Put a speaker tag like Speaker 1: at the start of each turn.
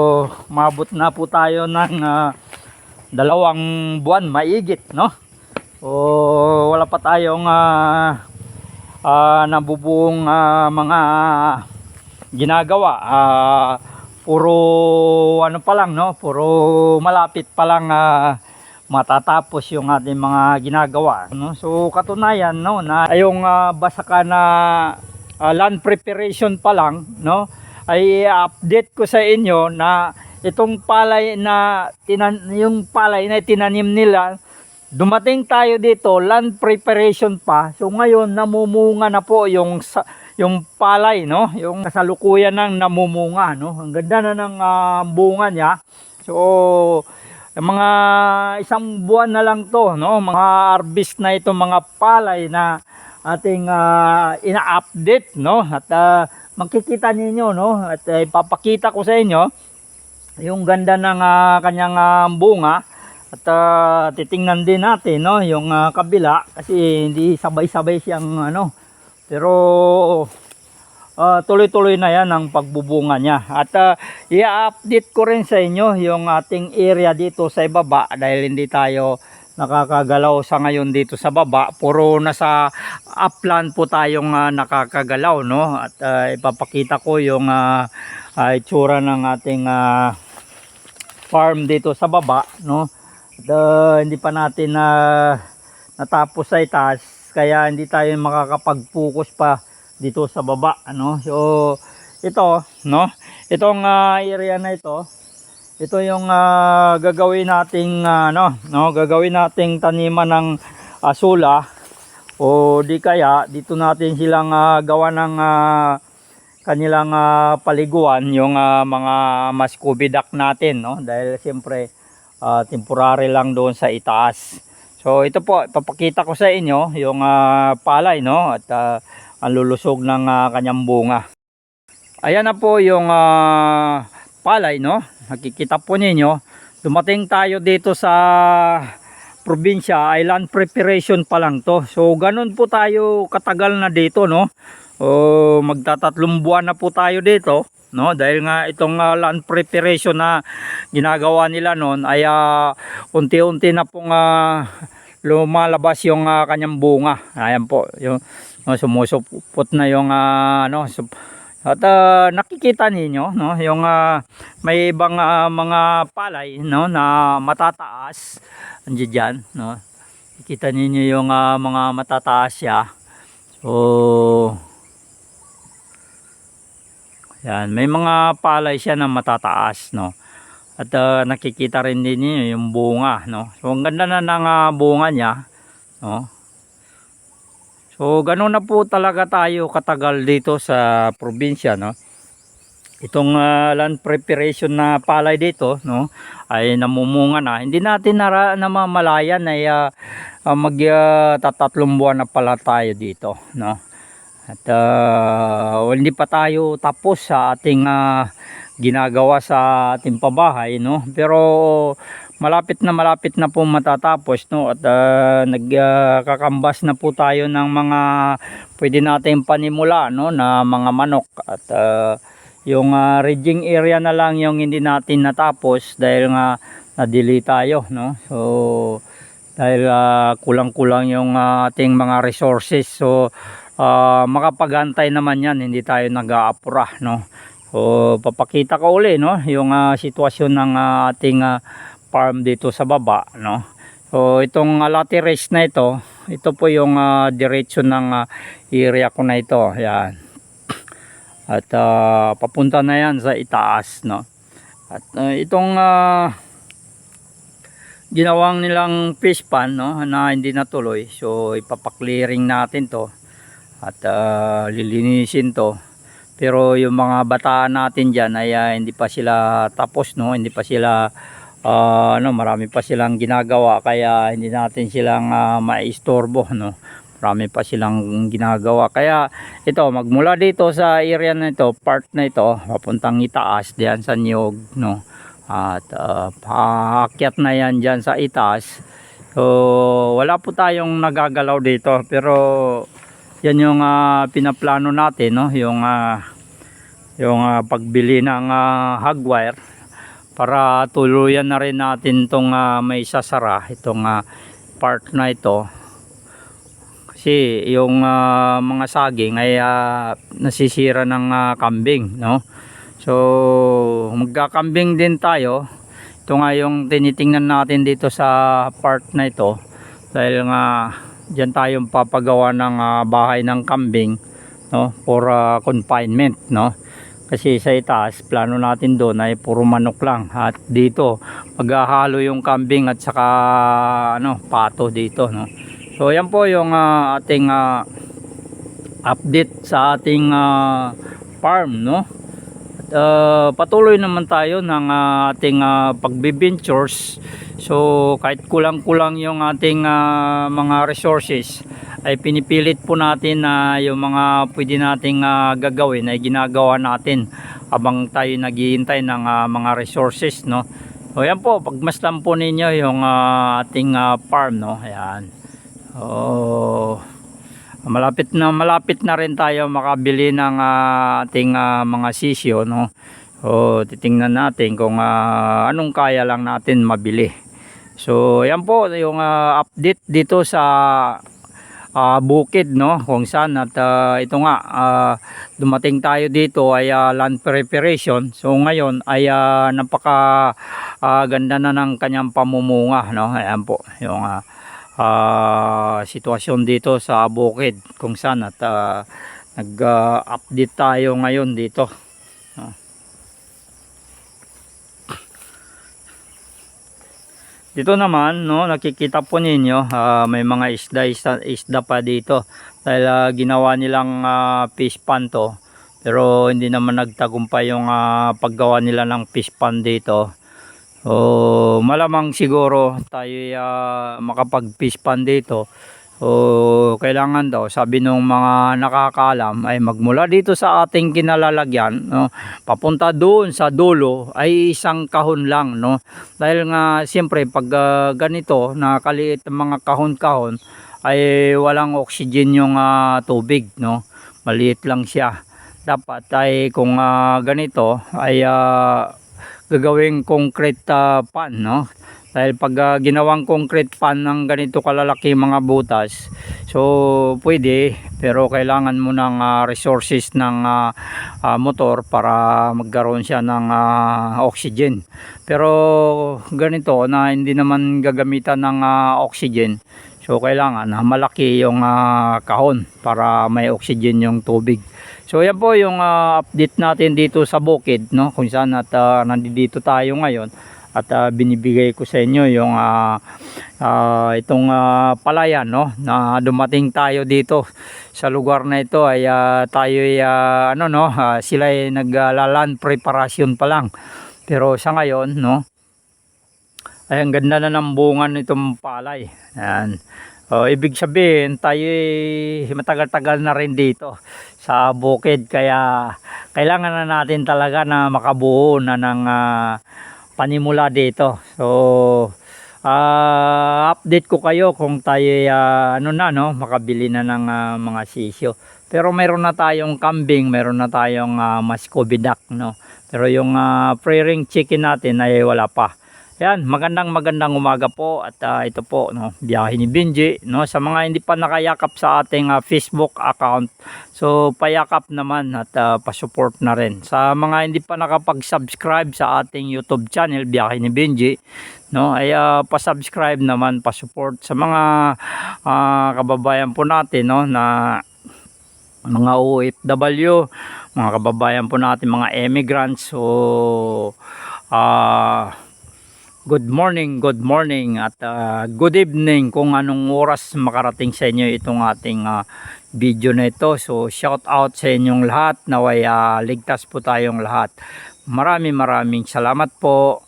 Speaker 1: So, na po tayo ng ah, dalawang buwan maigit, no? O wala pa tayong ah, ah, nabubuong ah, mga ginagawa. Ah, puro ano pa lang, no? Puro malapit pa lang ah, matatapos yung ating mga ginagawa, no? So katunayan, no, na yung ah, basa ka na ah, land preparation pa lang, no? Ay update ko sa inyo na itong palay na tinan yung palay na tinanim nila dumating tayo dito land preparation pa. So ngayon namumunga na po yung yung palay no? Yung kasalukuyan ng namumunga no? Ang ganda na ng ah, bunga niya. So mga isang buwan na lang to no? Mga harvest na ito mga palay na ating ah, ina-update no? At ah, makikita ninyo no? At uh, ipapakita ko sa inyo yung ganda ng ah, kanyang ah, bunga. At ah, titingnan din natin no? Yung ah, kabila. Kasi hindi sabay-sabay siyang ano. Pero tuloy-tuloy na yan ang pagbubunga niya. At ah, i-update ko rin sa inyo yung ating area dito sa ibaba dahil hindi tayo nakakagalaw sa ngayon dito sa baba. Puro nasa upland po tayong ah, nakakagalaw no? At ah, ipapakita ko yung ah, ah, itsura ng ating ah, farm dito sa baba no? At ah, hindi pa natin na natapos sa itaas kaya hindi tayo makakapag-focus pa dito sa baba ano so ito no? Itong ah, area na ito ito yung ah, gagawin nating ah, ano, no, gagawin nating taniman ng asula o di kaya dito natin silang ah, gawa ng ah, kanilang ah, paliguan yung ah, mga muscovy duck natin no dahil siyempre ah, temporary lang doon sa itaas. So ito po ipapakita ko sa inyo yung ah, palay no at ah, ang lulusog ng ah, kanyang bunga. Ayan na po yung ah, palay no? Nakikita po ninyo dumating tayo dito sa probinsya ay land preparation pa lang to. So ganun po tayo katagal na dito no? O magtatatlong buwan na po tayo dito no? Dahil nga itong ah, land preparation na ginagawa nila noon ay ah, unti-unti na pong ah, lumalabas yung ah, kanyang bunga. Ayan po yung no, sumusupot na yung ah, ano sup- at ah, nakikita ninyo no yung ah, may ibang ah, mga palay no na matataas andiyan dyan no. Nakikita ninyo yung ah, mga matataas siya. So yan, may mga palay siya na matataas no. At ah, nakikita rin din niyo yung bunga no. So ang ganda na ng ah, bunga niya no. So, ganun na po talaga tayo katagal dito sa probinsya, no? Itong ah, land preparation na palay dito, no, ay namumunga na. Hindi natin nara, namamalayan ay uh, mag ah, tatatlong buwan na pala tayo dito, no? At ah, hindi pa tayo tapos sa ating ah, ginagawa sa ating pabahay, no? Pero malapit na malapit na po matatapos no? At uh, nagkakambas na po tayo ng mga pwede nating panimula no? Na mga manok. At ah, yung uh, rigging area na lang yung hindi natin natapos dahil nga nadili tayo no? So dahil ah, kulang-kulang yung ah, ating mga resources. So ah, makapagantay naman yan. Hindi tayo nag-aapura no? So papakita ko uli no? Yung ah, sitwasyon ng ah, ating ah, farm dito sa baba no? So itong alati race na ito ito po yung uh, diretsyo ng ah, area ko na ito yan at ah, papunta na yan sa itaas no? At ah, itong ah, ginawang nilang fish pan no na hindi natuloy. So ipapaklearing natin to at ah, lilinisin to. Pero yung mga bataan natin dyan ay ah, hindi pa sila tapos no? Hindi pa sila ah, ano marami pa silang ginagawa kaya hindi natin silang uh, maistorbo no marami pa silang ginagawa. Kaya ito magmula dito sa area na ito part na ito papuntang itaas diyan sa niyog no. At uh, na yan diyan sa itaas. So wala po tayong nagagalaw dito pero yan yung ah, pinaplano natin no yung ah, yung ah, pagbili ng ah, hog para tuluyan na rin natin itong may sasara itong ah, part na ito. Kasi yung ah, mga saging ay ah, nasisira ng ah, kambing no? So magkakambing din tayo. Ito nga yung tinitingnan natin dito sa part na ito. Dahil nga dyan tayong papagawa ng ah, bahay ng kambing no? For ah, confinement no kasi sa itaas plano natin doon ay puro manok lang. At dito maghahalo yung kambing at saka ano pato dito no? So yan po yung ah, ating ah, update sa ating ah, farm no? At ah, patuloy naman tayo ng ah, ating uh, pagbibintures. So kahit kulang-kulang yung ating ah, mga resources ay pinipilit po natin na yung mga pwede nating ah, gagawin ay ginagawa natin habang tayo naghihintay ng ah, mga resources no? O yan po pagmasdan po ninyo yung ah, ating ah, farm no? Ayan. Oh malapit na malapit na rin tayo makabili ng ah, ating ah, mga sisyo no? O titingnan natin kung ah, anong kaya lang natin mabili. So yan po yung ah, update dito sa ah, bukid no? Kung saan at ah, ito nga ah, dumating tayo dito ay ah, land preparation. So ngayon ay ah, napaka ah, ganda na ng kanyang pamumunga no? Ayan po yung ah, ah, sitwasyon dito sa bukid kung saan at ah, nag-update tayo ngayon dito Dito naman, no, nakikita po ninyo, ah, may mga isda, isda, isda pa dito. Dahil ah, ginawa nilang ah, fish pan to. Pero hindi naman nagtagumpay yung ah, paggawa nila ng fish pan dito. So, malamang siguro tayo ah, makapag fish pan dito. So, kailangan daw, sabi nung mga nakakaalam, ay magmula dito sa ating kinalalagyan, no, papunta doon sa dulo ay isang kahon lang, no. Dahil nga, siyempre, pag ah, ganito, nakaliit ang mga kahon-kahon, ay walang oxygen yung ah, tubig, no. Maliit lang siya. Dapat ay kung ah, ganito, ay ah, gagawing concrete ah, pan, no. Dahil pag ah, ginawang concrete pan ng ganito kalalaki mga butas, so pwede, pero kailangan mo ng ah, resources ng ah, ah, motor para magkaroon siya ng ah, oxygen. Pero ganito na hindi naman gagamitan ng ah, oxygen, so kailangan na malaki yung ah, kahon para may oxygen yung tubig. So yan po yung ah, update natin dito sa bukid, no? Kung saan at ah, nandito tayo ngayon at ah, binibigay ko sa inyo yung ah, ah, itong ah, palayan no na dumating tayo dito sa lugar na ito ay ah, tayo ay ah, ano no ah, sila ay naglalan preparation pa lang. Pero sa ngayon no ay ang ganda na ng bunga nitong palay. Yan Oh, ibig sabihin, tayo ay matagal-tagal na rin dito sa bukid. Kaya kailangan na natin talaga na makabuo na ng ah, panimula dito. So, ah, update ko kayo kung tayo ah, ano na no, makabili na ng ah, mga sisyo. Pero meron na tayong kambing, meron na tayong uh, Muscovy duck, no. Pero yung ah, free-range chicken natin ay wala pa. Yan, magandang magandang umaga po at ah, ito po no, biyahe ni Benji no sa mga hindi pa nakayakap sa ating ah, Facebook account. So payakap naman at ah, pa-support na rin. Sa mga hindi pa nakapag-subscribe sa ating YouTube channel biyahe ni Benji no ay ah, pa-subscribe naman, pa-support sa mga ah, kababayan po natin no na mga OFW, mga kababayan po natin, mga immigrants. So, ah, good morning, good morning at ah, good evening kung anong oras makarating sa inyo itong ating ah, video na ito. So, shout out sa inyong lahat. Naway ah, ligtas po tayong lahat. Maraming maraming salamat po.